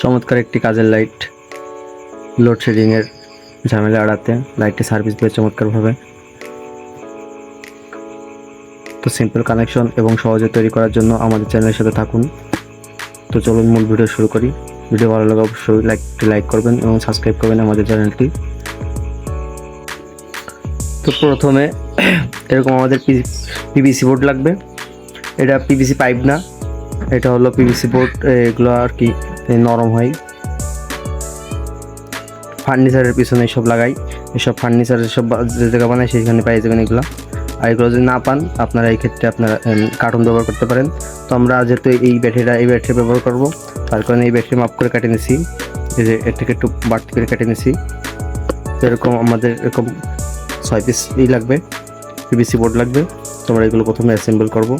চমৎকার একটি কাজের লাইট লোডশেডিংয়ের ঝামেলা এড়াতে লাইটটি সার্ভিস দেবে চমৎকারভাবে তো সিম্পল কানেকশন এবং সহজে তৈরি করার জন্য আমাদের চ্যানেলের সাথে থাকুন। তো চলুন মূল ভিডিও শুরু করি। ভিডিও ভালো লাগে অবশ্যই লাইক লাইক করবেন এবং সাবস্ক্রাইব করবেন আমাদের চ্যানেলটি তো প্রথমে এরকম আমাদের পিভিসি বোর্ড লাগবে। এটা পিভিসি পাইপ না। এটা হলো পিভিসি বোর্ড এগুলো আর কি নরম হয়। ফার্নিচারের পিছনে এসব লাগাই। এসব ফার্নিচারের সব যে জায়গা বানায় সেইখানে পেয়ে যাবেন এগুলো আর এগুলো যদি না পান, আপনারা এই ক্ষেত্রে আপনারা কার্টুন ব্যবহার করতে পারেন। তো আমরা যেহেতু এই ব্যাটারিটা এই ব্যাটারি ব্যবহার করব, তার কারণে এই ব্যাটারি মাপ করে কেটে নিছি। এই যে এর থেকে একটু বাড়তি করে কেটে নিছি। এরকম আমাদের এরকম ছয় পিস ই লাগবে পিভিসি বোর্ড লাগবে। তো আমরা এগুলো প্রথমে অ্যাসেম্বল করব।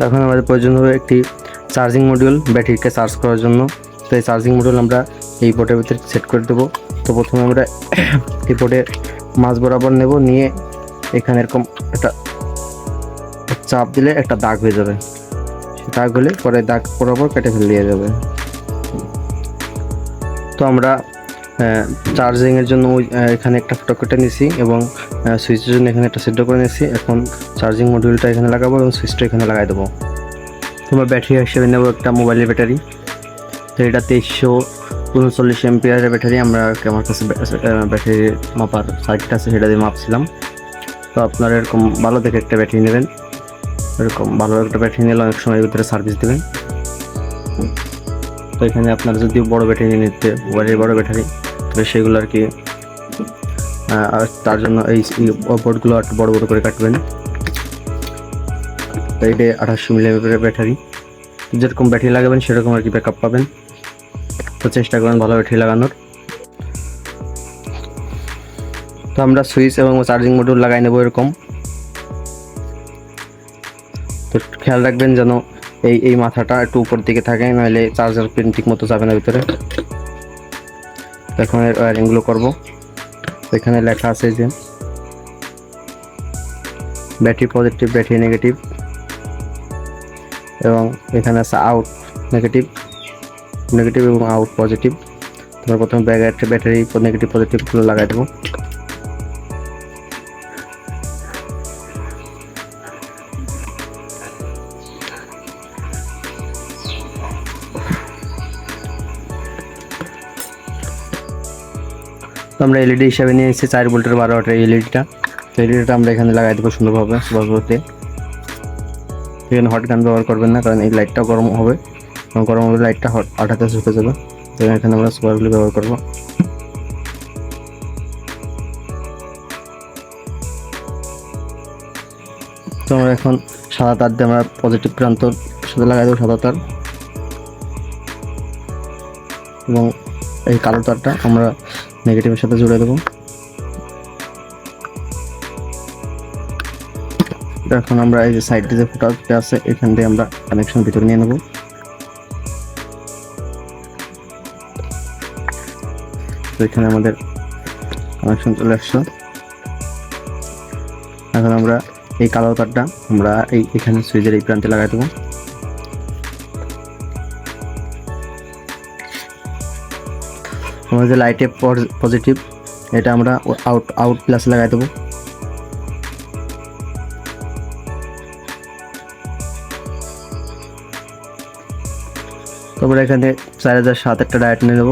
তো এখন আমাদের প্রয়োজন হবে একটি চার্জিং মডিউল ব্যাটারিকে চার্জ করার জন্য। তো এই চার্জিং মডিউল আমরা এই বোর্ডের ভিতরে সেট করে দেবো। তো প্রথমে আমরা এই বোর্ডে মাছ বরাবর নেব, নিয়ে এখানে এরকম একটা চাপ দিলে একটা দাগ হয়ে যাবে। দাগ হলে পরে দাগ বরাবর কেটে ফেলে দিয়ে যাবে। তো আমরা চার্জিংয়ের জন্য ওই এখানে একটা ফটো কেটে নিছি এবং সুইচের জন্য এখানে একটা সেট করে নিয়েছি এখন চার্জিং মডিউলটা এখানে লাগাবো এবং সুইচটা এখানে লাগাই দেবো। তোমার ব্যাটারি হিসেবে নেব একটা মোবাইলের ব্যাটারি। তো এটা তেইশশো উনচল্লিশ এমপিআরের ব্যাটারি। আমরা আমার কাছে ব্যাটারি মাপার সার্কিট আছে, সেটা দিয়ে মাপছিলাম। তো আপনারা এরকম ভালো দেখে একটা ব্যাটারি নেবেন। এরকম ভালো একটা ব্যাটারি নিলে অনেক সময় ভিতরে সার্ভিস দেবেন। তো এখানে আপনারা যদি বড় ব্যাটারি নিতে মোবাইলের বড় ব্যাটারি সেগুলো আর কি। তার জন্য এই বোর্ডগুলো একটু বড় বড় করে কাটবেন। এটা আঠাশশো মিলিমিটারের ব্যাটারি। যেরকম ব্যাটারি লাগাবেন সেরকম আর কি ব্যাকআপ পাবেন। তো চেষ্টা করবেন ভালো ব্যাটারি লাগানোর। তো আমরা সুইচ এবং চার্জিং মডিউল লাগাই নেব এরকম। তো খেয়াল রাখবেন যেন এই এই মাথাটা একটু উপর দিকে থাকে, নাহলে চার্জার পিন ঠিক মতো যাবে না ভিতরে। এখন এর ওয়ারিংগুলো করব। এখানে লেখা আছে যে ব্যাটারি পজিটিভ ব্যাটারি নেগেটিভ এবং এখানে আছে আউট নেগেটিভ নেগেটিভ এবং আউট পজিটিভ তোমরা প্রথমে ব্যাটারি ব্যাটারি নেগেটিভ পজিটিভগুলো লাগাই দেবো। তো আমরা এলইডি হিসাবে নিয়ে এসেছি, চার ভোল্টের বারো ওয়াটের এলইডিটা তো এলইডিটা আমরা এখানে লাগাই দেবো সুন্দরভাবে সুন্দরভাবে। এখানে হট গান ব্যবহার করবেন না, কারণ এই লাইটটা গরম হবে। এবং গরম হলে লাইটটা হট আঠাতে ঝুঁকে যাবে। তো এখানে আমরা সুপারগুলি ব্যবহার করব। তো আমরা এখন সাদা তার দিয়ে আমরা পজিটিভ প্রান্ত সাথে লাগাই দেবো, সাদা তার। এবং এই কালো তারটা আমরা নেগেটিভের সাথে জুড়ে দেবো। এখন আমরা এই যে সাইডে যে ফুটাতে আছে, এখান দিয়ে আমরা কানেকশন ভিতরে নিয়ে নেব। তো এখানে আমাদের কানেকশন চলে আসছে এখন আমরা এই কালো তারটা আমরা এই এখানে সুইচের এই প্রান্তে লাগাই দেবো। আমাদের লাইটে পজিটিভ এটা আমরা আউট আউট প্লাস লাগাই দেবো। তারপরে এখানে চার হাজার সাত একটা ডায়েট নিয়ে নেব।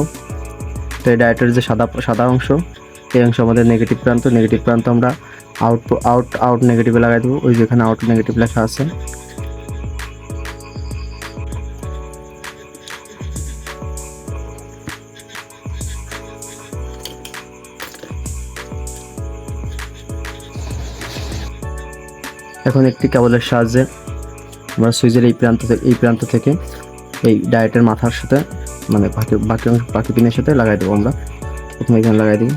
তো এই ডায়েটের যে সাদা সাদা অংশ, এই অংশ আমাদের নেগেটিভ প্রান্ত নেগেটিভ প্রান্ত আমরা আউট আউট আউট নেগেটিভে লাগাই দেবো। ওই যেখানে আউট নেগেটিভ লেখা আছে। এখন একটি কেবলের সাহায্যে আমরা সুইচের এই প্রান্ত থেকে এই প্রান্ত থেকে এই ডায়েটের মাথার সাথে মানে বাকি বাকি অংশ বাকি পিনের সাথে লাগাই দেবো আমরা। প্রথমে এখানে লাগাই দিই।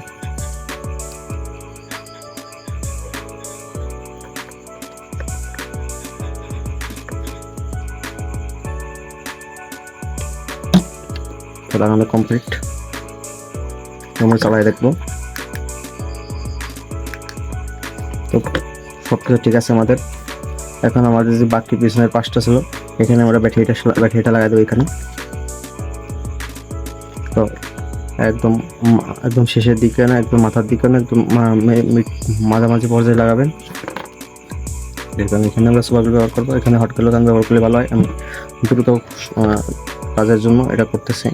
লাগানো কমপ্লিট আমরা চালাই দেখব। সব কিছু ঠিক আছে আমাদের। এখন আমাদের যে বাকি পিছনের পাশটা ছিল, এখানে আমরা ব্যাটারিটা ব্যাটারিটা লাগাই দেবো এখানে। তো একদম একদম শেষের দিকে না, একদম মাথার দিকে না, একদম মাঝামাঝি পর্যায়ে লাগাবেন। এখানে আমরা সুপার ব্যবহার করব। এখানে হট গান ব্যবহার করলে ভালো হয়। আমি দ্রুত কাজের জন্য এটা করতেছি।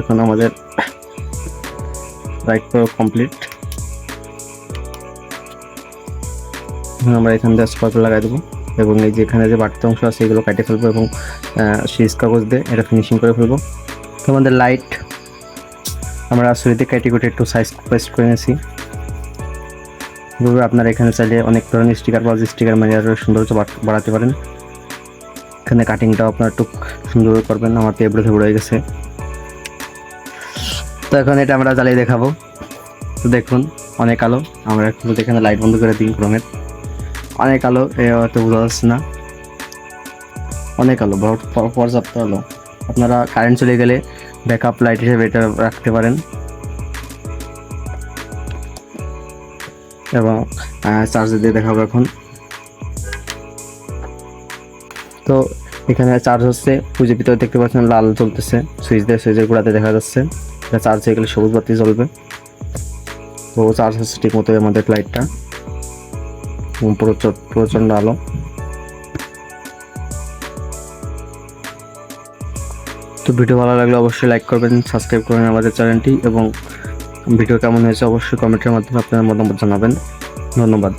এখন আমাদের রাইট কমপ্লিট আমরা এখান থেকে স্পার্ক লাগাই দেবো। এবং এই যে এখানে যে বাড়তি অংশ আছে, এগুলো কেটে ফেলব এবং সিজ কাগজ দিয়ে এটা ফিনিশিং করে ফেলব। তো আমাদের লাইট আমরা সুইতে কেটে একটু সাইজ পেস্ট করে নিয়েছি। এভাবে আপনারা এখানে চাইলে অনেক ধরনের স্টিকার বা স্টিকার মানে আরও সৌন্দর্য বাড়- বাড়াতে পারেন। এখানে কাটিংটাও আপনার একটু সুন্দর করবেন। আমার তো এবড়ে হয়ে গেছে। তো এখন এটা আমরা জ্বালিয়ে দেখাবো। তো দেখুন, অনেক আলো। আমরা একটু এখানে লাইট বন্ধ করে দিই ক্রমের। অনেক আলো হয়তো বোঝা যাচ্ছে না। অনেক আলো পর্যাপ্ত আলো। আপনারা কারেন্ট চলে গেলে ব্যাকআপ লাইট হিসেবে এটা রাখতে পারেন। এবং চার্জ দিয়ে দেখাবো এখন। তো এখানে চার্জ হচ্ছে পুজো ভিতরে দেখতে পাচ্ছেন লাল চলতেছে সুইচ দিয়ে সুইচের গোড়াতে দেখা যাচ্ছে। এটা চার্জ হয়ে গেলে সবুজ বাতি জ্বলবে। তো চার্জ হচ্ছে ঠিক মতো আমাদের লাইটটা এবং প্রচ- প্রচণ্ড আলো। তো ভিডিও ভালো লাগলে অবশ্যই লাইক করবেন সাবস্ক্রাইব করবেন আমাদের চ্যানেলটি এবং ভিডিও কেমন হয়েছে অবশ্যই কমেন্টের মাধ্যমে আপনার মতামত জানাবেন। ধন্যবাদ।